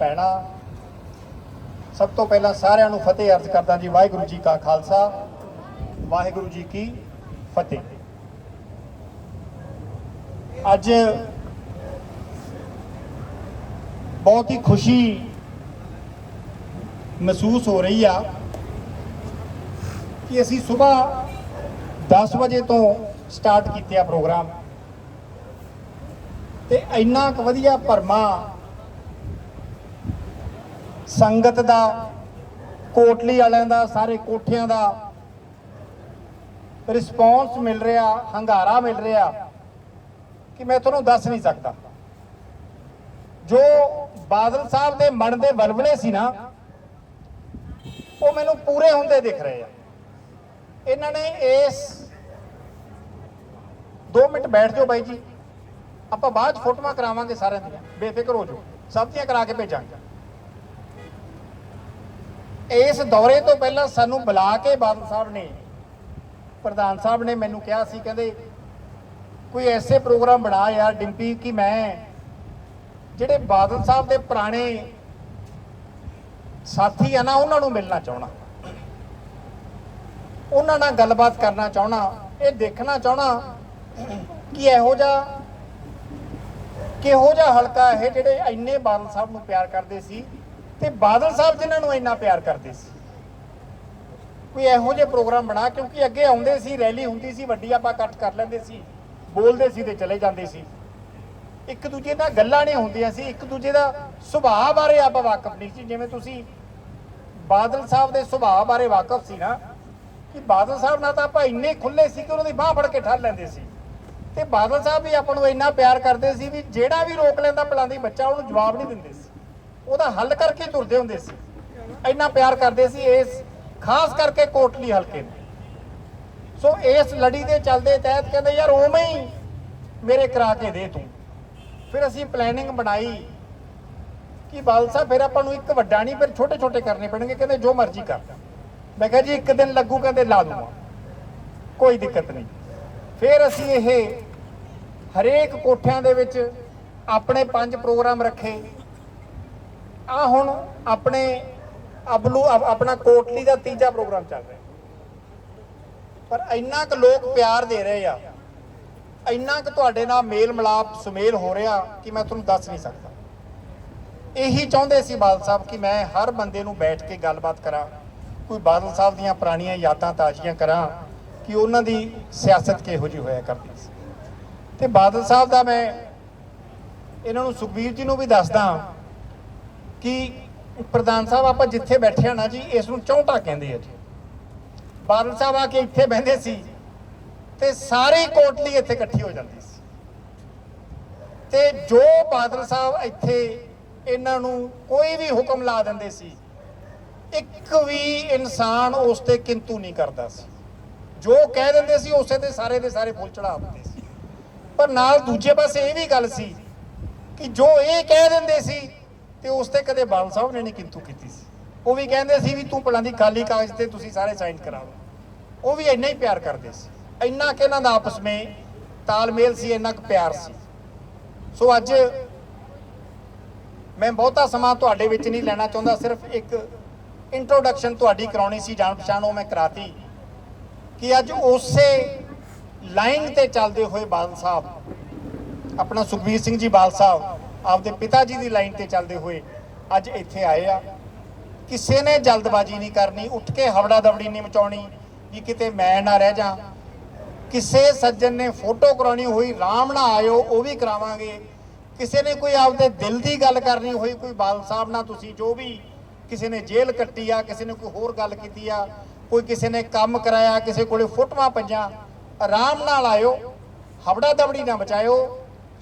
ਭੈਣਾ, ਸਭ ਤੋਂ ਪਹਿਲਾਂ ਸਾਰਿਆਂ ਨੂੰ ਫਤਿਹ ਅਰਜ਼ ਕਰਦਾ ਜੀ, ਵਾਹਿਗੁਰੂ ਜੀ ਕਾ ਖਾਲਸਾ, ਵਾਹਿਗੁਰੂ ਜੀ ਕੀ ਫਤਿਹ। ਅੱਜ ਬਹੁਤ ਹੀ ਖੁਸ਼ੀ ਮਹਿਸੂਸ ਹੋ ਰਹੀ ਆ ਕਿ ਅਸੀਂ ਸਵੇਰ 10 ਵਜੇ ਤੋਂ ਸਟਾਰਟ ਕੀਤੇ ਆ ਪ੍ਰੋਗਰਾਮ। ਤੇ ਇੰਨਾ ਕੁ ਵਧੀਆ ਭਰਮਾ ਸੰਗਤ ਦਾ, ਕੋਟਲੀ ਵਾਲਿਆਂ ਦਾ, ਸਾਰੇ ਕੋਠਿਆਂ ਦਾ ਰਿਸਪੌਂਸ ਮਿਲ ਰਿਹਾ, ਹੰਗਾਰਾ ਮਿਲ ਰਿਹਾ ਕਿ ਮੈਂ ਤੁਹਾਨੂੰ ਦੱਸ ਨਹੀਂ ਸਕਦਾ। ਜੋ ਬਾਦਲ ਸਾਹਿਬ ਦੇ ਮਨ ਦੇ ਵਲਵਲੇ ਸੀ ਨਾ, ਉਹ ਮੈਨੂੰ ਪੂਰੇ ਹੁੰਦੇ ਦਿਖ ਰਹੇ ਆ। ਇਹਨਾਂ ਨੇ ਇਸ 2 ਮਿੰਟ ਬੈਠ ਜਾਓ ਬਾਈ ਜੀ, ਆਪਾਂ ਬਾਅਦ 'ਚ ਫੋਟੋਆਂ ਕਰਾਵਾਂਗੇ ਸਾਰਿਆਂ ਦੀਆਂ। ਬੇਫਿਕਰ ਹੋ ਜਾਓ। ਸਭ ਦੀਆਂ ਕਰਾ ਕੇ ਭੇਜਾਂਗੇ। ਇਸ ਦੌਰੇ ਤੋਂ ਪਹਿਲਾਂ ਸਾਨੂੰ ਬੁਲਾ ਕੇ ਬਾਦਲ ਸਾਹਿਬ ਨੇ, ਪ੍ਰਧਾਨ ਸਾਹਿਬ ਨੇ ਮੈਨੂੰ ਕਿਹਾ ਸੀ, ਕਹਿੰਦੇ ਕੋਈ ਐਸੇ ਪ੍ਰੋਗਰਾਮ ਬਣਾ ਯਾਰ ਡਿੰਪੀ ਕਿ ਮੈਂ ਜਿਹੜੇ ਬਾਦਲ ਸਾਹਿਬ ਦੇ ਪੁਰਾਣੇ ਸਾਥੀ ਆ ਨਾ, ਉਹਨਾਂ ਨੂੰ ਮਿਲਣਾ ਚਾਹਣਾ ਉਹਨਾਂ ਨਾਲ ਗੱਲਬਾਤ ਕਰਨਾ ਚਾਹਣਾ ਇਹ ਦੇਖਣਾ ਚਾਹਣਾ ਕਿ ਇਹੋ ਜਿਹਾ, ਕਿਹੋ ਜਿਹਾ ਹਲਕਾ ਇਹ ਜਿਹੜੇ ਇੰਨੇ ਬਾਦਲ ਸਾਹਿਬ ਨੂੰ ਪਿਆਰ ਕਰਦੇ ਸੀ। ਤੇ ਬਾਦਲ ਸਾਹਿਬ ਜਿਨ੍ਹਾਂ ਨੂੰ ਇੰਨਾ ਪਿਆਰ ਕਰਦੇ ਸੀ, ਕੋਈ ਇਹੋ ਜਿਹੇ ਪ੍ਰੋਗਰਾਮ ਬਣਾ, ਕਿਉਂਕਿ ਅੱਗੇ ਆਉਂਦੇ ਸੀ, ਰੈਲੀ ਹੁੰਦੀ ਸੀ, ਵੱਡੀ ਆਪਾਂ ਇਕੱਠ ਕਰ ਲੈਂਦੇ ਸੀ, ਬੋਲਦੇ ਸੀ ਤੇ ਚਲੇ ਜਾਂਦੇ ਸੀ। ਇੱਕ ਦੂਜੇ ਨਾਲ ਗੱਲਾਂ ਨਹੀਂ ਹੁੰਦੀਆਂ ਸੀ, ਇੱਕ ਦੂਜੇ ਦਾ ਸੁਭਾਅ ਬਾਰੇ ਆਪਾਂ ਵਾਕਫ ਨਹੀਂ ਸੀ। ਜਿਵੇਂ ਤੁਸੀਂ ਬਾਦਲ ਸਾਹਿਬ ਦੇ ਸੁਭਾਅ ਬਾਰੇ ਵਾਕਫ ਸੀ ਨਾ, ਕਿ ਬਾਦਲ ਸਾਹਿਬ ਨਾਲ ਤਾਂ ਆਪਾਂ ਇੰਨੇ ਖੁੱਲੇ ਸੀ ਕਿ ਉਹਨਾਂ ਦੀ ਬਾਹ ਫੜ ਕੇ ਠੱਲ ਲੈਂਦੇ ਸੀ। ਤੇ ਬਾਦਲ ਸਾਹਿਬ ਵੀ ਆਪਾਂ ਨੂੰ ਇੰਨਾ ਪਿਆਰ ਕਰਦੇ ਸੀ ਵੀ ਜਿਹੜਾ ਵੀ ਰੋਕ ਲੈਂਦਾ ਪਲਾਂਦੀ ਬੱਚਾ, ਉਹਨੂੰ ਜਵਾਬ ਨਹੀਂ ਦਿੰਦੇ ਸੀ। ਉਹਦਾ ਹੱਲ ਕਰਕੇ ਤੁਰਦੇ ਹੁੰਦੇ ਸੀ। ਇੰਨਾ ਪਿਆਰ ਕਰਦੇ ਸੀ ਇਸ, ਖਾਸ ਕਰਕੇ ਕੋਟਲੀ ਹਲਕੇ ਨੂੰ। ਸੋ ਇਸ ਲੜੀ ਦੇ ਚੱਲਦੇ ਤਹਿਤ ਕਹਿੰਦੇ, ਯਾਰ ਉਵੇਂ ਹੀ ਮੇਰੇ ਕਰਾ ਕੇ ਦੇ ਤੂੰ। ਫਿਰ ਅਸੀਂ ਪਲੈਨਿੰਗ ਬਣਾਈ ਕਿ ਬਾਲ ਸਾਹਿਬ, ਫਿਰ ਆਪਾਂ ਨੂੰ ਇੱਕ ਵੱਡਾ ਨਹੀਂ, ਫਿਰ ਛੋਟੇ ਛੋਟੇ ਕਰਨੇ ਪੈਣਗੇ। ਕਹਿੰਦੇ, ਜੋ ਮਰਜ਼ੀ ਕਰ। ਮੈਂ ਕਿਹਾ, ਜੀ, ਇੱਕ ਦਿਨ ਲੱਗੂ, ਕਹਿੰਦੇ, ਲਾ ਦੂੰਗਾ। ਕੋਈ ਦਿੱਕਤ ਨਹੀਂ। ਫਿਰ ਅਸੀਂ ਇਹ ਹਰੇਕ ਕੋਠਿਆਂ ਦੇ ਵਿੱਚ ਆਪਣੇ ਪੰਜ ਪ੍ਰੋਗਰਾਮ ਰੱਖੇ। ਆ ਹੁਣ ਆਪਣੇ ਅਬਲੂ ਅਬ- ਆਪਣਾ ਕੋਟਲੀ ਦਾ ਤੀਜਾ ਪ੍ਰੋਗਰਾਮ ਚੱਲ ਰਿਹਾ। ਪਰ ਇੰਨਾ ਕੁ ਲੋਕ ਪਿਆਰ ਦੇ ਰਹੇ ਆ, ਇੰਨਾ ਕੁ ਤੁਹਾਡੇ ਨਾਲ ਮੇਲ ਮਿਲਾਪ ਸੁਮੇਲ ਹੋ ਰਿਹਾ ਕਿ ਮੈਂ ਤੁਹਾਨੂੰ ਦੱਸ ਨਹੀਂ ਸਕਦਾ। ਇਹੀ ਚਾਹੁੰਦੇ ਸੀ ਬਾਦਲ ਸਾਹਿਬ ਕਿ ਮੈਂ ਹਰ ਬੰਦੇ ਨੂੰ ਬੈਠ ਕੇ ਗੱਲਬਾਤ ਕਰਾਂ, ਕੋਈ ਬਾਦਲ ਸਾਹਿਬ ਦੀਆਂ ਪੁਰਾਣੀਆਂ ਯਾਦਾਂ ਤਾਜ਼ੀਆਂ ਕਰਾਂ ਕਿ ਉਹਨਾਂ ਦੀ ਸਿਆਸਤ ਕਿਹੋ ਜਿਹੀ ਹੋਇਆ ਕਰਦੀ ਸੀ। ਤੇ ਬਾਦਲ ਸਾਹਿਬ ਦਾ ਮੈਂ ਇਹਨਾਂ ਨੂੰ ਸੁਖਬੀਰ ਜੀ ਨੂੰ ਵੀ ਦੱਸਦਾ ਕਿ ਪ੍ਰਧਾਨ ਸਾਹਿਬ, ਆਪਾਂ ਜਿੱਥੇ ਬੈਠੇ ਆ ਨਾ ਜੀ, ਇਸ ਨੂੰ ਚੌਂਟਾ ਕਹਿੰਦੇ ਆ ਜੀ। ਬਾਦਲ ਸਾਹਿਬ ਆ ਕੇ ਇੱਥੇ ਬਹਿੰਦੇ ਸੀ ਤੇ ਸਾਰੀ ਕੋਟਲੀ ਇੱਥੇ ਇਕੱਠੀ ਹੋ ਜਾਂਦੀ ਸੀ। ਤੇ ਜੋ ਬਾਦਲ ਸਾਹਿਬ ਇੱਥੇ ਇਹਨਾਂ ਨੂੰ ਕੋਈ ਵੀ ਹੁਕਮ ਲਾ ਦਿੰਦੇ ਸੀ, ਇੱਕ ਵੀ ਇਨਸਾਨ ਉਸ ਤੇ ਕਿੰਤੂ ਨਹੀਂ ਕਰਦਾ ਸੀ। ਜੋ ਕਹਿ ਦਿੰਦੇ ਸੀ, ਉਸੇ ਤੇ ਸਾਰੇ ਦੇ ਸਾਰੇ ਫੁੱਲ ਚੜਾ ਦਿੰਦੇ ਸੀ। ਪਰ ਨਾਲ ਦੂਜੇ ਪਾਸੇ ਇਹ ਵੀ ਗੱਲ ਸੀ ਕਿ ਜੋ ਇਹ ਕਹਿ ਦਿੰਦੇ ਸੀ ਤੇ ਉਸ ਤੇ ਕਦੇ ਬਾਲ ਸਾਹਿਬ ਨੇ ਨਹੀਂ ਕਿੰਤੂ ਕੀਤੀ ਸੀ। ਉਹ ਵੀ ਕਹਿੰਦੇ ਸੀ ਵੀ ਤੂੰ ਪਲਾਂ ਦੀ ਖਾਲੀ ਕਾਗਜ਼ ਤੇ ਤੁਸੀਂ ਸਾਰੇ ਸਾਈਨ ਕਰਾ ਲਓ। ਉਹ ਵੀ ਇੰਨਾ ਹੀ ਪਿਆਰ ਕਰਦੇ ਸੀ। ਇੰਨਾ ਕਿ ਇਹਨਾਂ ਦਾ ਆਪਸ ਵਿੱਚ ਤਾਲਮੇਲ ਸੀ, ਇੰਨਾ ਕੁ ਪਿਆਰ ਸੀ। ਸੋ ਅੱਜ ਮੈਂ ਬਹੁਤਾ ਸਮਾਂ ਤੁਹਾਡੇ ਵਿੱਚ ਨਹੀਂ ਲੈਣਾ ਚਾਹੁੰਦਾ, ਸਿਰਫ ਇੱਕ ਇੰਟਰੋਡਕਸ਼ਨ ਤੁਹਾਡੀ ਕਰਾਉਣੀ ਸੀ ਜਾਣ ਪਛਾਣ ਉਹ ਮੈਂ ਕਰਾਤੀ। ਕਿ ਅੱਜ ਉਸੇ ਲਾਈਨ ਤੇ ਚੱਲਦੇ ਹੋਏ ਬਾਦਲ ਸਾਹਿਬ, ਆਪਣਾ ਸੁਖਬੀਰ ਸਿੰਘ ਜੀ ਬਾਦਲ ਸਾਹਿਬ ਆਪਦੇ ਪਿਤਾ ਜੀ ਦੀ ਲਾਈਨ ਤੇ ਚੱਲਦੇ ਹੋਏ ਅੱਜ ਇੱਥੇ ਆਏ ਆ। ਕਿਸੇ ਨੇ ਜਲਦਬਾਜ਼ੀ ਨਹੀਂ ਕਰਨੀ, ਉੱਠ ਕੇ ਹਵੜਾ ਦਵੜੀ ਨਹੀਂ ਮਚਾਉਣੀ ਵੀ ਕਿਤੇ ਮੈਂ ਨਾ ਰਹਿ ਜਾ। ਕਿਸੇ ਸੱਜਣ ਨੇ ਫੋਟੋ ਕਰਾਉਣੀ ਹੋਈ, ਰਾਮ ਨਾ ਆਇਓ, ਉਹ ਵੀ ਕਰਾਵਾਂਗੇ। ਕਿਸੇ ਨੇ ਕੋਈ ਆਪਦੇ ਦਿਲ ਦੀ ਗੱਲ ਕਰਨੀ ਹੋਈ, ਕੋਈ ਬਾਲ ਸਾਹਿਬ ਨਾਲ ਤੁਸੀਂ ਜੋ ਵੀ, ਕਿਸੇ ਨੇ ਜੇਲ੍ਹ ਕੱਟੀ ਆ, ਕਿਸੇ ਨੇ ਕੋਈ ਹੋਰ ਗੱਲ ਕੀਤੀ ਆ, ਕੋਈ ਕਿਸੇ ਨੇ ਕੰਮ ਕਰਾਇਆ, ਕਿਸੇ ਕੋਲੇ ਫੋਟੋਆਂ ਪਈਆਂ ਆਰਾਮ ਨਾਲ ਆਇਓ ਹਵੜਾ ਦਵੜੀ ਨਾ ਬਚਾਇਓ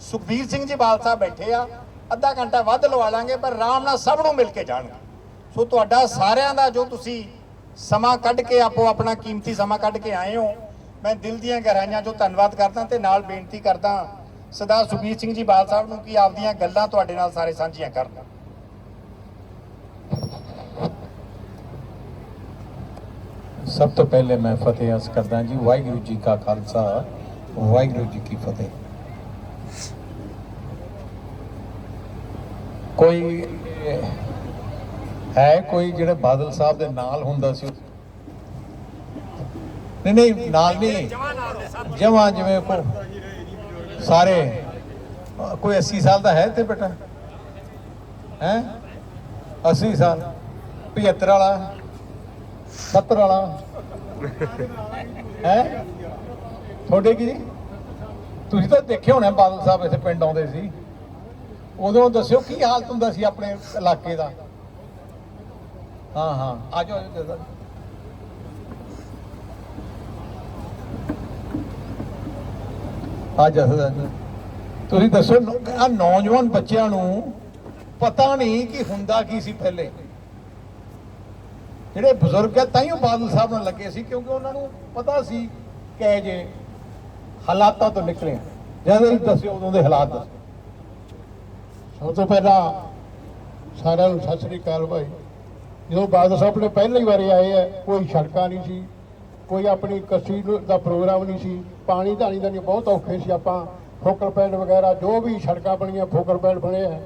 ਸੁਖਬੀਰ ਸਿੰਘ ਜੀ ਬਾਦਲ ਸਾਹਿਬ ਬੈਠੇ ਆ, ਅੱਧਾ ਘੰਟਾ ਵੱਧ ਲਵਾ ਲਾਂਗੇ, ਪਰ ਆਰਾਮ ਨਾਲ ਸਭ ਨੂੰ ਮਿਲ ਕੇ ਜਾਣਗੇ। ਸੋ ਤੁਹਾਡਾ ਸਾਰਿਆਂ ਦਾ ਜੋ ਤੁਸੀਂ ਸਮਾਂ ਕੱਢ ਕੇ ਆਪੋ ਆਪਣਾ ਕੀਮਤੀ ਸਮਾਂ ਕੱਢ ਕੇ ਆਏ ਹੋ, ਮੈਂ ਦਿਲ ਦੀਆਂ ਗਹਿਰਾਈਆਂ ਚੋਂ ਧੰਨਵਾਦ ਕਰਦਾ ਤੇ ਨਾਲ ਬੇਨਤੀ ਕਰਦਾ ਸਦਾ ਸੁਖਬੀਰ ਸਿੰਘ ਜੀ ਬਾਲ ਸਾਹਿਬ ਨੂੰ ਕਿ ਆਪਦੀਆਂ ਗੱਲਾਂ ਤੁਹਾਡੇ ਨਾਲ ਸਾਰੇ ਸਾਂਝੀਆਂ ਕਰਨ। ਸਭ ਤੋਂ ਪਹਿਲੇ ਮੈਂ ਫਤਿਹ ਅਰਜ਼ ਕਰਦਾ ਜੀ, ਵਾਹਿਗੁਰੂ ਜੀ ਕਾ ਖਾਲਸਾ, ਵਾਹਿਗੁਰੂ ਜੀ ਕੀ ਫਤਿਹ। ਕੋਈ, ਹੈ ਕੋਈ ਜਿਹੜੇ ਬਾਦਲ ਸਾਹਿਬ ਦੇ ਨਾਲ ਹੁੰਦਾ ਸੀ? ਨਹੀਂ ਨਹੀਂ, ਨਾਲ ਨਹੀਂ। ਜਮਾ ਜਿਵੇਂ ਕੋ ਸਾਰੇ, ਕੋਈ 80 ਸਾਲ ਦਾ ਹੈ ਤੇ ਬੇਟਾ? ਹੈ? 80 ਸਾਲ। 75 ਵਾਲਾ? 70 ਵਾਲਾ? ਹੈ? ਤੁਹਾਡੇ ਕੀ? ਜੀ ਤੁਸੀਂ ਤਾਂ ਦੇਖੇ ਹੋਣੇ ਬਾਦਲ ਸਾਹਿਬ ਇੱਥੇ ਪਿੰਡ ਆਉਂਦੇ ਸੀ। ਉਦੋਂ ਦੱਸਿਓ ਕੀ ਹਾਲਤ ਹੁੰਦਾ ਸੀ ਆਪਣੇ ਇਲਾਕੇ ਦਾ? ਹਾਂ ਹਾਂ। ਆ ਜਾਓ ਆ ਜਾਓ ਆ ਜਾ ਤੁਸੀਂ ਦੱਸੋ ਆ ਨੌਜਵਾਨ ਬੱਚਿਆਂ ਨੂੰ ਪਤਾ ਨਹੀਂ ਕਿ ਹੁੰਦਾ ਕੀ ਸੀ ਪਹਿਲੇ। ਜਿਹੜੇ ਬਜ਼ੁਰਗ ਹੈ ਤਾਈਓ ਬਾਦਲ ਸਾਹਿਬ ਨਾਲ ਲੱਗੇ ਸੀ, ਕਿਉਂਕਿ ਉਹਨਾਂ ਨੂੰ ਪਤਾ ਸੀ ਕਿ ਜੇ ਹਾਲਾਤਾਂ ਤੋਂ ਨਿਕਲੇ ਜਦੋਂ ਹੀ ਦੱਸਿਓ ਉਦੋਂ ਦੇ ਹਾਲਾਤ ਦੱਸੋ। ਸਭ ਤੋਂ ਪਹਿਲਾਂ ਸਾਰਿਆਂ ਨੂੰ ਸਤਿ ਸ੍ਰੀ ਅਕਾਲ ਭਾਈ। ਜਦੋਂ ਬਾਦਲ ਸਾਹਿਬ ਨੇ ਪਹਿਲੀ ਵਾਰੀ ਆਏ ਆ ਕੋਈ ਸੜਕਾਂ ਨਹੀਂ ਸੀ ਕੋਈ ਆਪਣੀ ਕੱਸੀ ਦਾ ਪ੍ਰੋਗਰਾਮ ਨਹੀਂ ਸੀ ਪਾਣੀ ਧਾਣੀ ਦਾ ਨਹੀਂ ਬਹੁਤ ਔਖੇ ਸੀ ਆਪਾਂ। ਫੋਕਲ ਪੈਡ ਵਗੈਰਾ ਜੋ ਵੀ ਸੜਕਾਂ ਬਣੀਆਂ ਫੋਕਲ ਪੈਡ ਬਣੇ ਆ।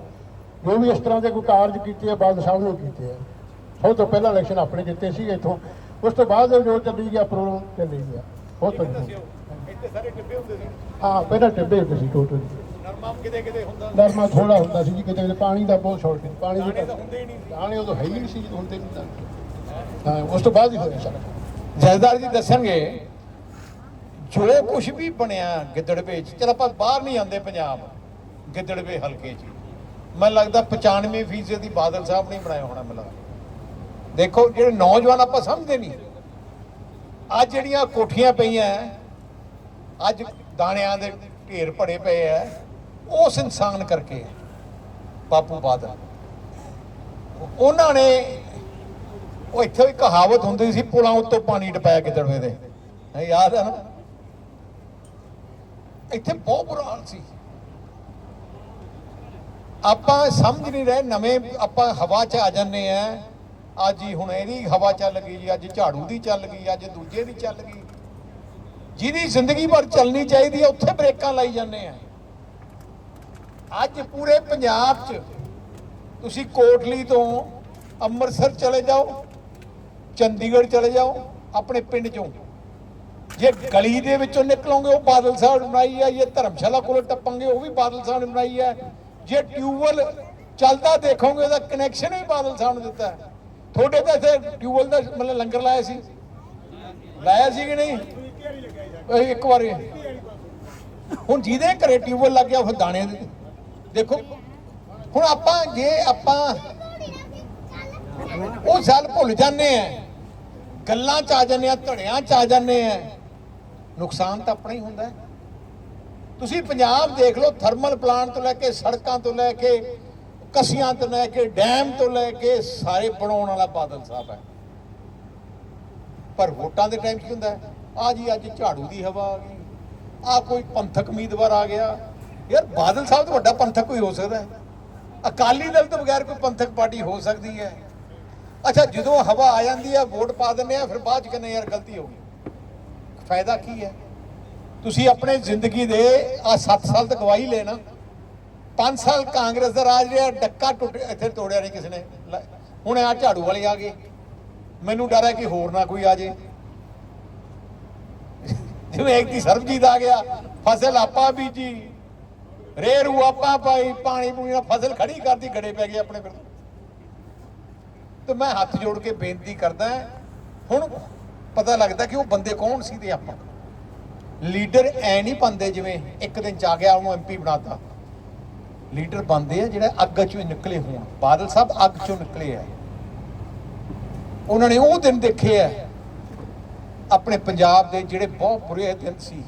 ਜੋ ਵੀ ਇਸ ਤਰ੍ਹਾਂ ਦੇ ਕੋਈ ਕਾਰਜ ਕੀਤੇ ਆ ਬਾਦਲ ਸਾਹਿਬ ਨੇ ਕੀਤੇ ਆ। ਸਭ ਤੋਂ ਪਹਿਲਾਂ ਇਲੈਕਸ਼ਨ ਆਪਣੇ ਜਿੱਤੇ ਸੀ ਇੱਥੋਂ। ਉਸ ਤੋਂ ਬਾਅਦ ਜੋ ਚੱਲੀ ਗਿਆ ਪ੍ਰੋਗਰਾਮ ਚੱਲੀ ਗਿਆ। ਬਹੁਤ ਵਧੀਆ। ਇੱਥੇ ਸਾਰੇ ਟਿੱਬੇ ਹੁੰਦੇ ਸੀ। ਹਾਂ ਪਹਿਲਾਂ ਟਿੱਬੇ ਹੁੰਦੇ ਸੀ ਟੋਟਲ। ਨਰਮਾ ਕਿਤੇ ਕਿਤੇ ਹੁੰਦਾ। ਨਰਮਾ ਥੋੜਾ ਹੁੰਦਾ ਸੀ ਜੀ ਕਿਤੇ ਕਿਤੇ ਪਾਣੀ ਦਾ ਬਹੁਤ ਸ਼ਾਰਟ ਪਾਣੀ ਦੀ ਤਾਂ ਹੁੰਦੇ ਹੀ ਨਹੀਂ ਦਾਣੇ ਉਦੋਂ ਹੈ ਹੀ ਨਹੀਂ ਸੀ ਜਦੋਂ ਹੁੰਦੇ। ਨਹੀਂ ਤਾਂ ਹਾਂ ਉਸ ਤੋਂ ਬਾਅਦ ਹੀ ਹੋਇਆ ਸਾਰਾ। ਜੈਦਾਰ ਜੀ ਦੱਸਣਗੇ ਜੋ ਕੁਝ ਵੀ ਬਣਿਆ ਗਿੱਦੜਵੇ ਚ ਚਲ ਆਪਾਂ ਬਾਹਰ ਨਹੀਂ ਆਉਂਦੇ ਪੰਜਾਬ ਗਿੱਦੜਵੇ ਹਲਕੇ ਚ। ਮੈਨੂੰ ਲੱਗਦਾ 95% ਫੀਸਦੀ ਬਾਦਲ ਸਾਹਿਬ ਨੇ ਬਣਾਇਆ ਹੋਣਾ ਮੈਨੂੰ ਲੱਗਦਾ ਦੇਖੋ ਜਿਹੜੇ ਨੌਜਵਾਨ ਆਪਾਂ ਸਮਝਦੇ ਨਹੀਂ। ਅੱਜ ਜਿਹੜੀਆਂ ਕੋਠੀਆਂ ਪਈਆਂ ਅੱਜ ਦਾਣਿਆਂ ਦੇ ਢੇਰ ਭੜੇ ਪਏ ਆ। ਉਸ ਇਨਸਾਨ ਕਰਕੇ ਬਾਪੂ ਬਾਦਲ। ਉਹਨਾਂ ਨੇ, ਉਹ ਇੱਥੇ ਵੀ ਕਹਾਵਤ ਹੁੰਦੀ ਸੀ, ਪੁਲਾਂ ਉੱਤੋਂ ਪਾਣੀ ਡਪਾਇਆ ਗਿੱਦੜਵੇ ਦੇ ਹੈ ਯਾਦ ਹੈ ਨਾ? ਇੱਥੇ ਬਹੁਤ ਬੁਰਾ ਹਾਲ ਸੀ। ਆਪਾਂ ਸਮਝ ਨਹੀਂ ਰਹੇ, ਨਵੇਂ ਆਪਾਂ ਹਵਾ 'ਚ ਆ ਜਾਂਦੇ ਆ। ਅੱਜ ਹੀ ਹੁਣ ਇਹਦੀ ਹਵਾ ਚੱਲ ਗਈ ਜੀ ਅੱਜ ਝਾੜੂ ਦੀ ਚੱਲ ਗਈ, ਅੱਜ ਦੂਜੇ ਦੀ ਚੱਲ ਗਈ। ਜਿਹਦੀ ਜ਼ਿੰਦਗੀ ਭਰ ਚੱਲਣੀ ਚਾਹੀਦੀ ਹੈ ਉੱਥੇ ਬ੍ਰੇਕਾਂ ਲਾਈ ਜਾਂਦੇ ਆ। ਅੱਜ ਪੂਰੇ ਪੰਜਾਬ 'ਚ ਤੁਸੀਂ ਕੋਟਲੀ ਤੋਂ ਅੰਮ੍ਰਿਤਸਰ ਚਲੇ ਜਾਓ, ਚੰਡੀਗੜ੍ਹ ਚਲੇ ਜਾਓ, ਆਪਣੇ ਪਿੰਡ ਚੋਂ। ਜੇ ਗਲੀ ਦੇ ਵਿੱਚੋਂ ਨਿਕਲੋਗੇ, ਉਹ ਬਾਦਲ ਸਾਹਿਬ ਨੇ ਬਣਾਈ ਹੈ ਜੇ ਧਰਮਸ਼ਾਲਾ ਕੋਲ ਟੱਪਾਂਗੇ, ਉਹ ਵੀ ਬਾਦਲ ਸਾਹਿਬ ਨੇ ਬਣਾਈ ਹੈ ਜੇ ਟਿਊਬਵੈਲ ਚੱਲਦਾ ਦੇਖੋਗੇ ਉਹਦਾ ਕਨੈਕਸ਼ਨ ਹੀ ਬਾਦਲ ਸਾਹਿਬ ਨੇ ਦਿੱਤਾ। ਤੁਹਾਡੇ ਤਾਂ ਇੱਥੇ ਟਿਊਬਵੈਲ ਦਾ ਮਤਲਬ ਲੰਗਰ ਲਾਇਆ ਸੀ। ਲਾਇਆ ਸੀ ਕਿ ਨਹੀਂ? ਇੱਕ ਵਾਰੀ। ਹੁਣ ਜਿਹਦੇ ਘਰੇ ਟਿਊਬਵੈਲ ਲੱਗ ਗਿਆ, ਉਹ ਦਾਣੇ ਦੇ- ਦੇਖੋ, ਹੁਣ ਆਪਾਂ ਜੇ ਆਪਾਂ ਉਹ ਸਾਲ ਭੁੱਲ ਜਾਂਦੇ ਆ ਗੱਲਾਂ ਚ ਆ ਜਾਂਦੇ ਆ, ਧੜਿਆਂ ਚ ਆ ਜਾਂਦੇ ਆ ਨੁਕਸਾਨ ਤਾਂ ਆਪਣਾ ਹੀ ਹੁੰਦਾ ਹੈ ਤੁਸੀਂ ਪੰਜਾਬ ਦੇਖ ਲਓ, ਥਰਮਲ ਪਲਾਂਟ ਤੋਂ ਲੈ ਕੇ ਸੜਕਾਂ ਤੋਂ ਲੈ ਕੇ ਕਸੀਆਂ ਤੋਂ ਲੈ ਕੇ ਡੈਮ ਤੋਂ ਲੈ ਕੇ ਸਾਰੇ ਬਣਾਉਣ ਵਾਲਾ ਬਾਦਲ ਸਾਹਿਬ ਹੈ ਪਰ ਵੋਟਾਂ ਦੇ ਟਾਈਮ ਕੀ ਹੁੰਦਾ ਆ ਜੀ ਅੱਜ ਝਾੜੂ ਦੀ ਹਵਾ ਆ ਗਈ, ਆ ਕੋਈ ਪੰਥਕ ਉਮੀਦਵਾਰ ਆ ਗਿਆ ਯਾਰ ਬਾਦਲ ਸਾਹਿਬ ਤੋਂ ਵੱਡਾ ਪੰਥਕ ਕੋਈ ਹੋ ਸਕਦਾ ਹੈ? ਅਕਾਲੀ ਦਲ ਤੋਂ ਬਗੈਰ ਕੋਈ ਪੰਥਕ ਪਾਰਟੀ ਹੋ ਸਕਦੀ ਹੈ? ਅੱਛਾ, ਜਦੋਂ ਹਵਾ ਆ ਜਾਂਦੀ ਹੈ, ਵੋਟ ਪਾ ਦਿੰਦੇ ਆ ਫਿਰ ਬਾਅਦ ਚ ਕਹਿੰਦੇ ਯਾਰ ਗਲਤੀ ਹੋ ਗਈ। ਫਾਇਦਾ ਕੀ ਹੈ? ਤੁਸੀਂ ਆਪਣੇ ਜ਼ਿੰਦਗੀ ਦੇ ਆ 7 ਸਾਲ ਤੱਕ ਗਵਾਹੀ ਲੈਣਾ 5 ਸਾਲ ਕਾਂਗਰਸ ਦਾ ਰਾਜ ਰਿਹਾ, ਡੱਕਾ ਟੁੱਟ, ਇੱਥੇ ਤੋੜਿਆ ਨਹੀਂ ਕਿਸੇ ਨੇ। ਹੁਣ ਆ ਝਾੜੂ ਵਾਲੇ ਆ ਗਏ। ਮੈਨੂੰ ਡਰ ਹੈ ਕਿ ਹੋਰ ਨਾ ਕੋਈ ਆ ਜੇ। ਜਿਵੇਂ ਇੱਕ ਦੀ ਸਰਬਜੀਤ ਆ ਗਿਆ, ਫਸਲ ਆਪਾ ਬੀਜੀ। ਰੇਰੂ ਆਪਾ ਭਾਈ, ਪਾਣੀ ਪੂਣੀ ਨਾਲ ਫਸਲ ਖੜੀ ਕਰਦੀ, ਗੜੇ ਪੈ ਗਏ ਆਪਣੇ ਫਿਰ ਤੇ ਮੈਂ ਹੱਥ ਜੋੜ ਕੇ ਬੇਨਤੀ ਕਰਦਾ, ਹੁਣ ਪਤਾ ਲੱਗਦਾ ਕਿ ਉਹ ਬੰਦੇ ਕੌਣ ਸੀ ਤੇ ਆਪਾਂ? ਲੀਡਰ ਐ ਨਹੀਂ ਬੰਦੇ ਜਿਵੇਂ ਇੱਕ ਦਿਨ ਚ ਆ ਗਿਆ, ਉਹਨੂੰ ਐਮਪੀ ਬਣਾਤਾ। ਲੀਡਰ ਬੰਦੇ ਆ ਜਿਹੜੇ ਅੱਗ ਚੋਂ ਨਿਕਲੇ ਹੋਣ। ਬਾਦਲ ਸਾਹਿਬ ਅੱਗ ਚੋਂ ਨਿਕਲੇ ਆ। ਉਹਨਾਂ ਨੇ ਉਹ ਦਿਨ ਦੇਖੇ ਆ, ਆਪਣੇ ਪੰਜਾਬ ਦੇ ਜਿਹੜੇ ਬਹੁਤ ਬੁਰੇ ਦਿਨ ਸੀ।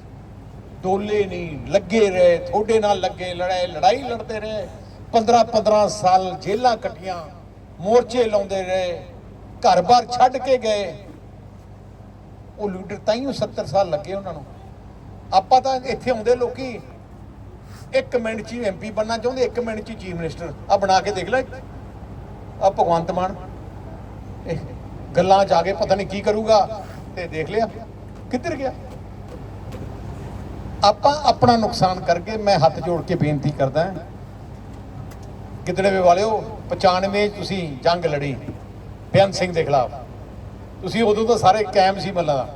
ਡੋਲੇ ਨਹੀਂ, ਲੱਗੇ ਰਹੇ ਥੋੜੇ ਨਾਲ ਲੱਗੇ, ਲੜਾਈ ਲੜਾਈ ਲੜਦੇ ਰਹੇ। 15 15 ਸਾਲ ਜੇਲਾਂ ਕੱਟੀਆਂ, ਮੋਰਚੇ ਲਾਉਂਦੇ ਰਹੇ ਘਰ-ਬਾਰ ਛੱਡ ਕੇ ਗਏ। ਉਹ ਲੀਡਰ ਤਾਈਓ 70 ਸਾਲ ਲੱਗੇ ਉਹਨਾਂ ਨੂੰ। ਆਪਾਂ ਤਾਂ ਇੱਥੇ ਆਉਂਦੇ ਲੋਕੀ, ਇੱਕ ਮਿੰਟ 'ਚ ਹੀ ਐਮਪੀ ਬਣਨਾ ਚਾਹੁੰਦੇ, ਇੱਕ ਮਿੰਟ 'ਚ ਹੀ ਚੀਫ ਮਿਨਿਸਟਰ। ਆ ਬਣਾ ਕੇ ਦੇਖ ਲੈ ਆ ਭਗਵੰਤ ਮਾਨ। ਗੱਲਾਂ 'ਚ ਆ ਕੇ ਪਤਾ ਨਹੀਂ ਕੀ ਕਰੂਗਾ, ਤੇ ਦੇਖ ਲਿਆ, ਕਿੱਧਰ ਗਿਆ? ਆਪਾਂ ਆਪਣਾ ਨੁਕਸਾਨ ਕਰਕੇ ਮੈਂ ਹੱਥ ਜੋੜ ਕੇ ਬੇਨਤੀ ਕਰਦਾ ਗਿੱਦੜਵੇ ਵਾਲਿਓ 95 'ਚ ਤੁਸੀਂ ਜੰਗ ਲੜੀ ਬੇਅੰਤ ਸਿੰਘ ਦੇ ਖਿਲਾਫ। ਤੁਸੀਂ ਉਦੋਂ ਤਾਂ ਸਾਰੇ ਕਾਇਮ ਸੀ ਮੱਲਾ।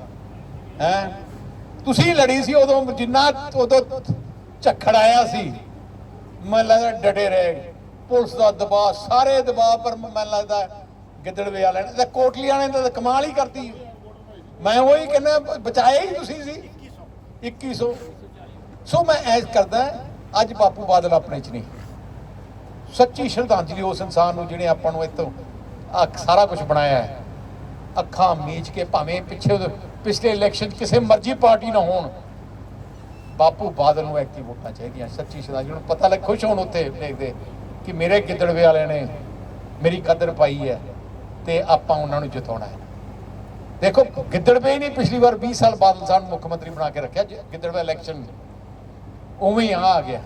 ਹੈ? ਤੁਸੀਂ ਲੜੀ ਸੀ ਉਦੋਂ ਜਿੰਨਾ ਉਦੋਂ ਝੱਖੜ ਆਇਆ ਸੀ। ਮੈਨੂੰ ਲੱਗਦਾ ਡਟੇ ਰਹੇ। ਪੁਲਿਸ ਦਾ ਦਬਾਅ, ਸਾਰੇ ਦਬਾਅ ਪਰ ਮੈਨੂੰ ਲੱਗਦਾ ਗਿੱਦੜਵੇ ਵਾਲਿਆਂ ਨੇ ਤੇ ਕੋਟਲੀ ਵਾਲਿਆਂ ਨੇ ਤਾਂ ਕਮਾਲ ਹੀ ਕਰਤੀ। ਮੈਂ ਉਹੀ ਕਹਿੰਦਾ ਬਚਾਇਆ ਹੀ ਤੁਸੀਂ ਸੀ। 2100 ਸੋ। ਮੈਂ ਐਸ ਕਰਦਾ, ਅੱਜ ਬਾਪੂ ਬਾਦਲ ਆਪਣੇ ਚ ਨਹੀਂ। ਸੱਚੀ ਸ਼ਰਧਾਂਜਲੀ ਉਸ ਇਨਸਾਨ ਨੂੰ ਜਿਹਨੇ ਆਪਾਂ ਨੂੰ ਇਤੋਂ ਆ ਸਾਰਾ ਕੁਝ ਬਣਾਇਆ ਹੈ। ਅੱਖਾਂ ਮੀਚ ਕੇ ਭਾਵੇਂ ਪਿੱਛੇ ਪਿਛਲੇ ਇਲੈਕਸ਼ਨ 'ਚ ਕਿਸੇ ਮਰਜ਼ੀ ਪਾਰਟੀ ਨਾ ਹੋਣ। ਬਾਪੂ ਬਾਦਲ ਨੂੰ ਐਕਟਿਵ ਵੋਟਾਂ ਚਾਹੀਦੀਆਂ, ਸੱਚੀ ਸ਼ਰਧਾਂਜਲੀ। ਨੂੰ ਪਤਾ ਲੱਗ ਖੁਸ਼ ਹੋਣ ਉੱਥੇ ਦੇਖਦੇ ਕਿ ਮੇਰੇ ਗਿੱਦੜਵੇ ਵਾਲਿਆਂ ਨੇ ਮੇਰੀ ਕਦਰ ਪਾਈ ਹੈ ਤੇ ਆਪਾਂ ਉਹਨਾਂ ਨੂੰ ਜਿਤਾਉਣਾ ਹੈ। ਦੇਖੋ ਗਿੱਦੜਵੇ ਹੀ ਨਹੀਂ ਪਿਛਲੀ ਵਾਰ 20 ਸਾਲ ਬਾਦਲ ਸਾਹਿਬ ਨੂੰ ਮੁੱਖ ਮੰਤਰੀ ਬਣਾ ਕੇ ਰੱਖਿਆ, ਜੇ ਗਿੱਦੜਵੇ ਇਲੈਕਸ਼ਨ ਉਵੇਂ ਹੀ ਆ ਆ ਗਿਆ।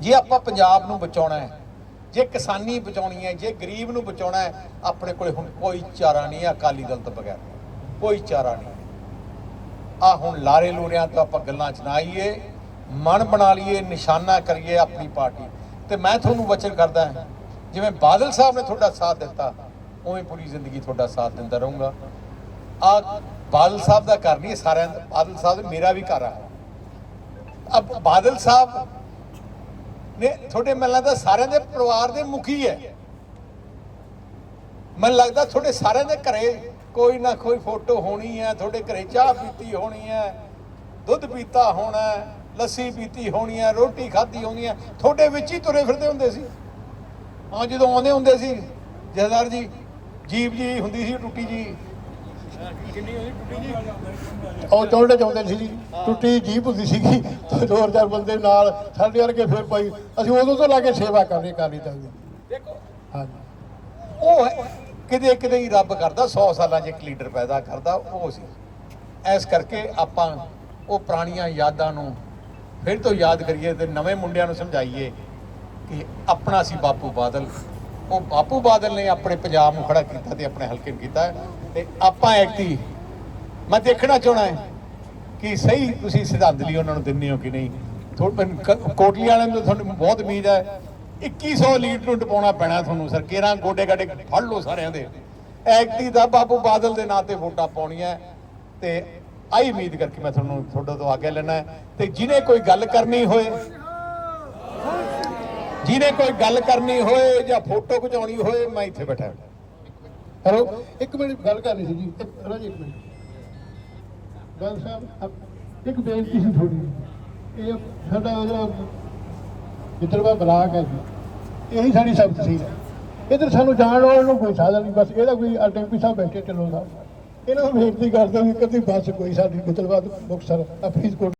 ਜੇ ਆਪਾਂ ਪੰਜਾਬ ਨੂੰ ਬਚਾਉਣਾ ਹੈ, ਜੇ ਕਿਸਾਨੀ ਬਚਾਉਣੀ ਹੈ, ਜੇ ਗਰੀਬ ਨੂੰ ਬਚਾਉਣਾ ਹੈ, ਆਪਣੇ ਕੋਲੇ ਹੁਣ ਕੋਈ ਚਾਰਾ ਨਹੀਂ ਹੈ, ਅਕਾਲੀ ਦਲ ਤੋਂ ਬਗੈਰ। ਕੋਈ ਚਾਰਾ ਨਹੀਂ ਆ ਹੁਣ ਲਾਰੇ ਲੂਰਿਆਂ ਤੋਂ ਆਪਾਂ ਗੱਲਾਂ ਚ ਨਾ ਆਈਏ, ਮਨ ਬਣਾ ਲਈਏ, ਨਿਸ਼ਾਨਾ ਕਰੀਏ ਆਪਣੀ ਪਾਰਟੀ। ਤੇ ਮੈਂ ਤੁਹਾਨੂੰ ਵਚਨ ਕਰਦਾ ਜਿਵੇਂ ਬਾਦਲ ਸਾਹਿਬ ਨੇ ਤੁਹਾਡਾ ਸਾਥ ਦਿੱਤਾ, ਉਵੇਂ ਪੂਰੀ ਜ਼ਿੰਦਗੀ ਤੁਹਾਡਾ ਸਾਥ ਦਿੰਦਾ ਰਹੂੰਗਾ। ਆ ਬਾਦਲ ਸਾਹਿਬ ਦਾ ਘਰ ਨਹੀਂ ਸਾਰਿਆਂ ਦਾ, ਬਾਦਲ ਸਾਹਿਬ ਮੇਰਾ ਵੀ ਘਰ ਆ। ਅਬ ਬਾਦਲ ਸਾਹਿਬ ਨੇ ਤੁਹਾਡੇ, ਮੈਨੂੰ ਲੱਗਦਾ ਸਾਰਿਆਂ ਦੇ ਪਰਿਵਾਰ ਦੇ ਮੁਖੀ ਹੈ। ਮੈਨੂੰ ਲੱਗਦਾ ਤੁਹਾਡੇ ਸਾਰਿਆਂ ਦੇ ਘਰੇ ਕੋਈ ਨਾ ਕੋਈ ਫੋਟੋ ਹੋਣੀ ਹੈ, ਤੁਹਾਡੇ ਘਰੇ ਚਾਹ ਪੀਤੀ ਹੋਣੀ ਹੈ, ਦੁੱਧ ਪੀਤਾ ਹੋਣਾ ਲੱਸੀ ਪੀਤੀ ਹੋਣੀ ਹੈ, ਰੋਟੀ ਖਾਧੀ ਹੋਣੀ ਹੈ, ਤੁਹਾਡੇ ਵਿੱਚ ਹੀ ਤੁਰੇ ਫਿਰਦੇ ਹੁੰਦੇ ਸੀ। ਹਾਂ, ਜਦੋਂ ਆਉਂਦੇ ਹੁੰਦੇ ਸੀ ਜਹਦਾਰ ਜੀ ਜੀਪ ਜੀ ਹੁੰਦੀ ਸੀ, ਟੁੱਟੀ ਜੀ। ਉਹ ਚੌਂਡੇ ਚਾਹੁੰਦੇ ਸੀ ਜੀ। ਟੁੱਟੀ ਜੀਪ ਹੁੰਦੀ ਸੀਗੀ ਤੇ ਦੋ ਚਾਰ ਬੰਦੇ ਨਾਲ ਸਾਡੇ ਵਰਗੇ ਫਿਰ ਭਾਈ ਅਸੀਂ ਉਦੋਂ ਤੋਂ ਲਾ ਕੇ ਸੇਵਾ ਕਰਨੀ ਕਰਨੀ ਤਾਂ ਦੇਖੋ। ਹਾਂਜੀ। ਉਹ ਕਿਤੇ ਕਿਤੇ ਹੀ ਰੱਬ ਕਰਦਾ 100 ਸਾਲਾਂ 'ਚ ਇੱਕ ਲੀਡਰ ਪੈਦਾ ਕਰਦਾ ਉਹ ਸੀ। ਇਸ ਕਰਕੇ ਆਪਾਂ ਉਹ ਪੁਰਾਣੀਆਂ ਯਾਦਾਂ ਨੂੰ ਫਿਰ ਤੋਂ ਯਾਦ ਕਰੀਏ ਤੇ ਨਵੇਂ ਮੁੰਡਿਆਂ ਨੂੰ ਸਮਝਾਈਏ ਕਿ ਆਪਣਾ ਸੀ ਬਾਪੂ ਬਾਦਲ। ਉਹ ਬਾਪੂ ਬਾਦਲ ਨੇ ਆਪਣੇ ਪੰਜਾਬ ਨੂੰ ਖੜਾ ਕੀਤਾ ਤੇ ਆਪਣੇ ਹਲਕੇ ਨੂੰ ਕੀਤਾ ਹੈ। ਤੇ ਆਪਾਂ ਐਕਤੀ ਮੈਂ ਦੇਖਣਾ ਚਾਹਣਾ ਹੈ ਕਿ ਸਹੀ ਤੁਸੀਂ ਸ਼ਰਧਾਂਜਲੀ ਉਹਨਾਂ ਨੂੰ ਦਿੰਦੇ ਹੋ ਕਿ ਨਹੀਂ? ਥੋੜਾ ਕੋਟਲੀ ਵਾਲਿਆਂ ਨੂੰ ਤੁਹਾਨੂੰ ਬਹੁਤ ਉਮੀਦ ਹੈ। 2100 ਲੀਡ ਨੂੰ ਟਪਾਉਣਾ ਪੈਣਾ ਤੁਹਾਨੂੰ ਸਰ, ਕੇਰਾਂ ਗੋਡੇ ਗਾਡੇ ਫੜ ਲਓ ਸਾਰਿਆਂ ਦੇ। ਐਕਤੀ ਦਾ ਬਾਪੂ ਬਾਦਲ ਦੇ ਨਾਂ ਤੇ ਵੋਟਾਂ ਪਾਉਣੀਆਂ ਤੇ ਆਈ ਉਮੀਦ ਕਰਕੇ ਮੈਂ ਤੁਹਾਨੂੰ ਤੁਹਾਡੇ ਤੋਂ ਆਗਿਆ ਲੈਣਾ ਹੈ। ਤੇ ਜਿਹਨੇ ਕੋਈ ਗੱਲ ਕਰਨੀ ਹੋਏ ਜਿਹਨੇ ਕੋਈ ਗੱਲ ਕਰਨੀ ਹੋਏ ਜਾਂ ਫੋਟੋ ਖਿਚਾਉਣੀ ਹੋਏ, ਮੈਂ ਇੱਥੇ ਬੈਠਾ ਹਾਂ। ਹੈਲੋ? ਇੱਕ ਮਿੰਟ, ਗੱਲ ਕਰਨੀ ਸੀ ਜੀ। ਇੱਕ- ਰਾਜੀ, ਇੱਕ ਮਿੰਟ। ਗੱਲ ਸਾਹਿਬ ਇੱਕ ਬੇਨਤੀ ਸੀ ਥੋੜੀ ਇਹ ਸਾਡਾ ਜਿਹੜਾ ਜਿੱਦਰਵਾ ਬਲਾਕ ਹੈ ਜੀ, ਇਹੀ ਸਾਡੀ ਸਭ ਤਸਵੀਰ ਹੈ ਇਧਰ ਸਾਨੂੰ ਜਾਣ ਵਾਲੇ ਨੂੰ ਕੋਈ ਸਾਧਨ ਨਹੀਂ, ਬਸ ਇਹਦਾ ਕੋਈ ਅਟੈਂਪੀ ਸਾਹਿਬ ਬੈਠੇ ਚੱਲੋ ਸਾਹਿਬ। ਇਹਨਾਂ ਨੂੰ ਬੇਨਤੀ ਕਰਦਾ ਵੀ ਕਦੀ ਬੱਸ ਕੋਈ ਸਾਡੀ ਗਿੱਦੜਵਾ ਮੁਕਤਸਰ ਫਰੀਦਕੋਟ